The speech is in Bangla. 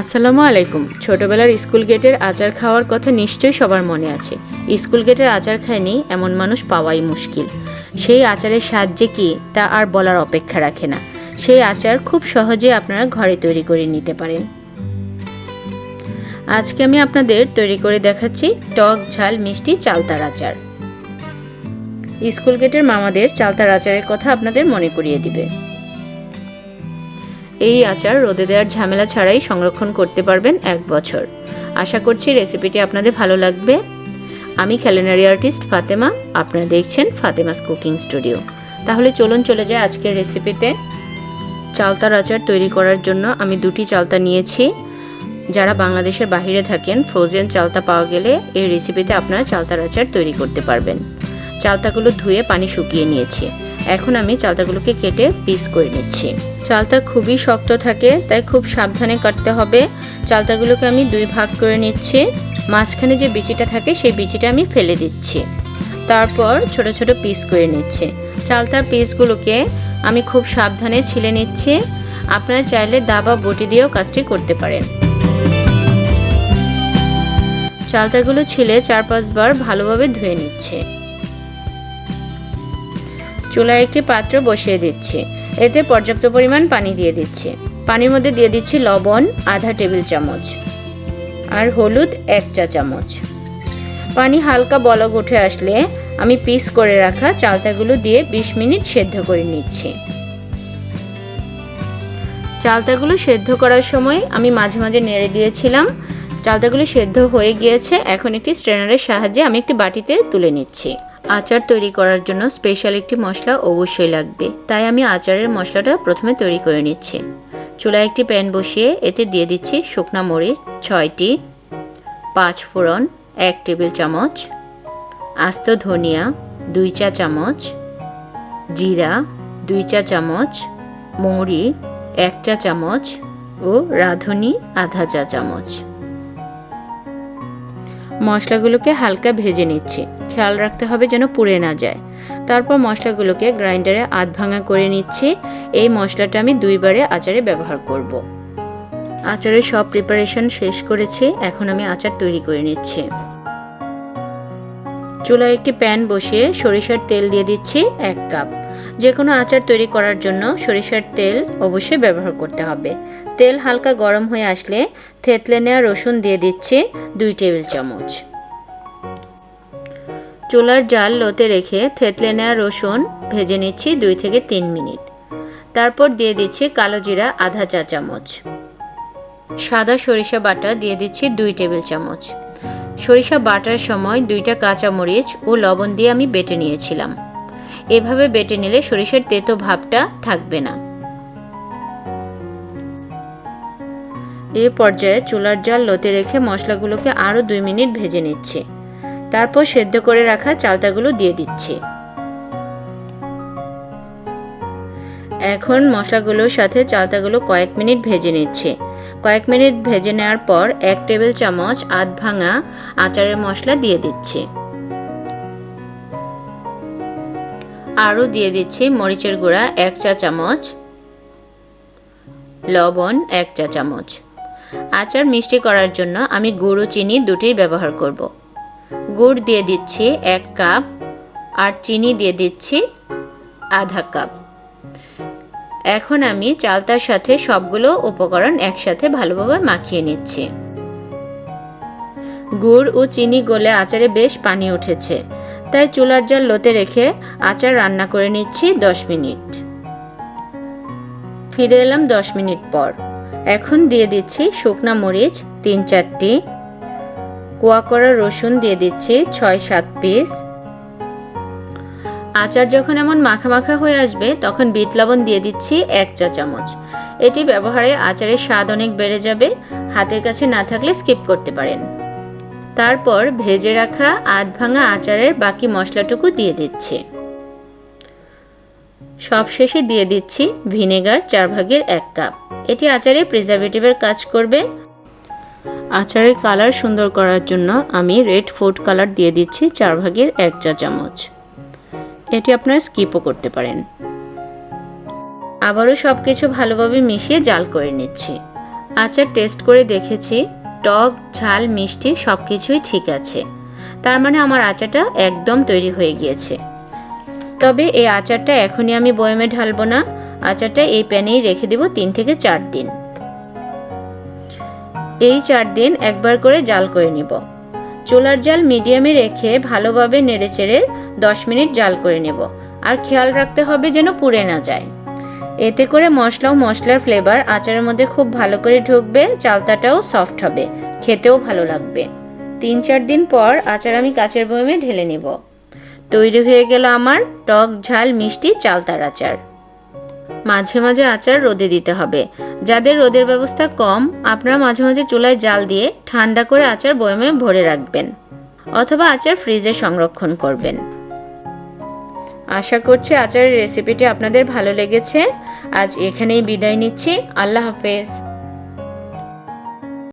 আসসালামু আলাইকুম। ছোটবেলার স্কুল গেটের আচার খাওয়ার কথা নিশ্চয়ই সবার মনে আছে। স্কুল গেটের আচার খায়নি এমন মানুষ পাওয়াই মুশকিল। সেই আচারের স্বাদ যে কি, তা আর বলার অপেক্ষা রাখে না। সেই আচার খুব সহজে আপনারা ঘরে তৈরি করে নিতে পারেন। আজকে আমি আপনাদের তৈরি করে দেখাচ্ছি টক ঝাল মিষ্টি চালতার আচার। স্কুল গেটের মামাদের চালতার আচারের কথা আপনাদের মনে করিয়ে দিবে। এই আচার রোদে দেওয়ার ঝামেলা ছাড়াই সংরক্ষণ করতে পারবেন এক বছর। আশা করছি রেসিপিটি আপনাদের ভালো লাগবে। আমি ক্যালেনারি আর্টিস্ট ফাতেমা, আপনারা দেখছেন ফাতেমাস কুকিং স্টুডিও। তাহলে চলুন চলে যায় আজকের রেসিপিতে। চালতার আচার তৈরি করার জন্য আমি দুটি চালতা নিয়েছি। যারা বাংলাদেশের বাইরে থাকেন ফ্রোজেন চালতা পাওয়া গেলে এই রেসিপিতে আপনারা চালতার আচার তৈরি করতে পারবেন। চালতাগুলো ধুয়ে পানি শুকিয়ে নিয়েছি। এখন আমি চালতাগুলোকে কেটে পিস করে নিচ্ছি। চালতা খুবই শক্ত থাকে, তাই খুব সাবধানে কাটতে হবে। চালতাগুলোকে আমি দুই ভাগ করে নিচ্ছি। মাঝখানে যে বিচিটা থাকে, সেই বিচিটা আমি ফেলে দিচ্ছি। তারপর ছোট ছোট পিস করে নিচ্ছি। চালতার পিসগুলোকে আমি খুব সাবধানে ছিলে নিচ্ছি। আপনারা চাইলে দাবা বটি দিয়েও কাজটি করতে পারেন। চালতাগুলো ছিলে চার পাঁচবার ভালোভাবে ধুয়ে নিচ্ছে। চুলায় একটি পাত্র বসিয়ে দিচ্ছি। এতে পর্যাপ্ত পরিমাণ পানি দিয়ে দিচ্ছি। পানির মধ্যে দিয়ে দিচ্ছি লবণ, আধা টেবিল চামচ আর হলুদ, এক চা চামচ। পানি হালকা বলক উঠে আসলে আমি পিস করে রাখা চালতাগুলো দিয়ে ২০ মিনিট সেদ্ধ করে নিচ্ছি। চালতাগুলো সেদ্ধ করার সময় আমি মাঝে মাঝে নেড়ে দিয়েছিলাম। চালতাগুলো সেদ্ধ হয়ে গিয়েছে। এখন একটি স্ট্রেনারের সাহায্যে আমি একটি বাটিতে তুলে নিচ্ছি। আচার তৈরি করার জন্য স্পেশাল একটি মশলা অবশ্যই লাগবে। তাই আমি আচারের মশলাটা প্রথমে তৈরি করে নিচ্ছি। চুলায় একটি প্যান বসিয়ে এতে দিয়ে দিচ্ছি শুকনা মরিচ ছয়টি, পাঁচ ফোড়ন, এক টেবিল চামচ, আস্ত ধনিয়া দুই চা চামচ, জিরা দুই চা চামচ, মৌরি এক চা চামচ ও রাঁধুনি আধা চা চামচ। মশলাগুলোকে হালকা ভেজে নিচ্ছি। খেয়াল রাখতে হবে যেন পুড়ে না যায়। তারপর মশলাগুলোকে গ্রাইন্ডারে আধ ভাঙা করে নিচ্ছি। এই মশলাটা আমি দুইবারে আচারে ব্যবহার করব। আচারের সব প্রিপারেশন শেষ করেছি। এখন আমি আচার তৈরি করে নিচ্ছি। চুলায় একটি প্যান বসিয়ে সরিষার তেল দিয়ে দিচ্ছি এক কাপ। যে কোনো আচার তৈরি করার জন্য সরিষার তেল অবশ্যই ব্যবহার করতে হবে। তেল হালকা গরম হয়ে আসলে থেতলে নেওয়া রসুন দিয়ে দিচ্ছি দুই টেবিল চামচ। চুলার জাল লোতে রেখে থেতলে নেওয়া রসুন ভেজে নিচ্ছি দুই থেকে তিন মিনিট। তারপর দিয়ে দিচ্ছি কালো জিরা আধা চা চামচ। সাদা সরিষা বাটা দিয়ে দিচ্ছি দুই টেবিল চামচ। সরিষা বাটার সময় দুইটা কাঁচা মরিচ ও লবণ দিয়ে আমি বেটে নিয়েছিলাম। এভাবে বেটে নিলে সরিষার তেতো ভাবটা থাকবে না। এ পর্যায়ে চুলার জাল লোতে রেখে মশলাগুলোকে আরও দুই মিনিট ভেজে নিচ্ছি। তারপর সেদ্ধ করে রাখা চালতাগুলো দিয়ে দিচ্ছি। এখন মশলাগুলোর সাথে চালতাগুলো কয়েক মিনিট ভেজে নিচ্ছে। কয়েক মিনিট ভেজে নেওয়ার পর এক টেবিল চামচ আধ ভাঙা আচারের মশলা দিয়ে দিচ্ছি। আরও দিয়ে দিচ্ছি মরিচের গুঁড়া এক চা চামচ, লবণ এক চা চামচ। আচার মিষ্টি করার জন্য আমি গুঁড়ো চিনি দুটোই ব্যবহার করব। গুড় দিয়ে দিচ্ছি এক কাপ আর চিনি দিয়ে দিচ্ছি আধা কাপ। এখন আমি চালতার সাথে সবগুলো উপকরণ একসাথে ভালোভাবে মাখিয়ে নিচ্ছি। গুড় ও চিনি গলে আচারে বেশ পানি উঠেছে, তাই চুলার জল লোতে রেখে আচার রান্না করে নিচ্ছি দশ মিনিট। ফিরে এলাম দশ মিনিট পর। এখন দিয়ে দিচ্ছি শুকনা মরিচ, তিন চারটি। কোয়া করা রসুন দিয়ে দিচ্ছি ছয় সাত পিস। আচার যখন এমন মাখা মাখা হয়ে আসবে, তখন বিট লবণ দিয়ে দিচ্ছি এক চা চামচ। এটি ব্যবহারে আচারের স্বাদ অনেক বেড়ে যাবে, হাতের কাছে না থাকলে স্কিপ করতে পারেন। তারপর ভেজে রাখা আধ ভাঙা আচারের বাকি মশলাটুকু দিয়ে দিচ্ছি। সবশেষে দিয়ে দিচ্ছি ভিনেগার চার ভাগের এক কাপ। এটি আচারে প্রিজার্ভেটিভের কাজ করবে। আচারের কালার সুন্দর করার জন্য আমি রেড ফুড কালার দিয়ে দিচ্ছি চার ভাগের এক চা চামচ। এটি আপনারা স্কিপও করতে পারেন। আবারও সব কিছু ভালোভাবে মিশিয়ে জাল করে নিচ্ছি। আচার টেস্ট করে দেখেছি, টক, ঝাল, মিষ্টি সব কিছুই ঠিক আছে। তার মানে আমার আচারটা একদম তৈরি হয়ে গিয়েছে। তবে এই আচারটা এখনই আমি বয়মে ঢালবো না। আচারটা এই প্যানেই রেখে দেব তিন থেকে চার দিন। এই চার দিন একবার করে জাল করে নিব। চুলার জাল মিডিয়ামে রেখে ভালোভাবে নেড়েচেড়ে দশ মিনিট জাল করে নেব। আর খেয়াল রাখতে হবে যেন পুড়ে না যায়। এতে করে মশলা ও মশলার ফ্লেভার আচারের মধ্যে খুব ভালো করে ঢুকবে, চালতাটাও সফট হবে, খেতেও ভালো লাগবে। তিন চার দিন পর আচার আমি কাচের বয়মে ঢেলে নেব। তৈরি হয়ে গেল আমার টক ঝাল মিষ্টি চালতার আচার। মাঝে মাঝে আচার রোদে দিতে হবে। যাদের রোদের ব্যবস্থা কম, আপনারা মাঝে মাঝে চুলায় জাল দিয়ে ঠান্ডা করে আচার বয়মে ভরে রাখবেন অথবা আচার ফ্রিজে সংরক্ষণ করবেন। আশা করছি আচারের রেসিপিটি আপনাদের ভালো লেগেছে। আজ এখানেই বিদায় নিচ্ছি। আল্লাহ হাফেজ।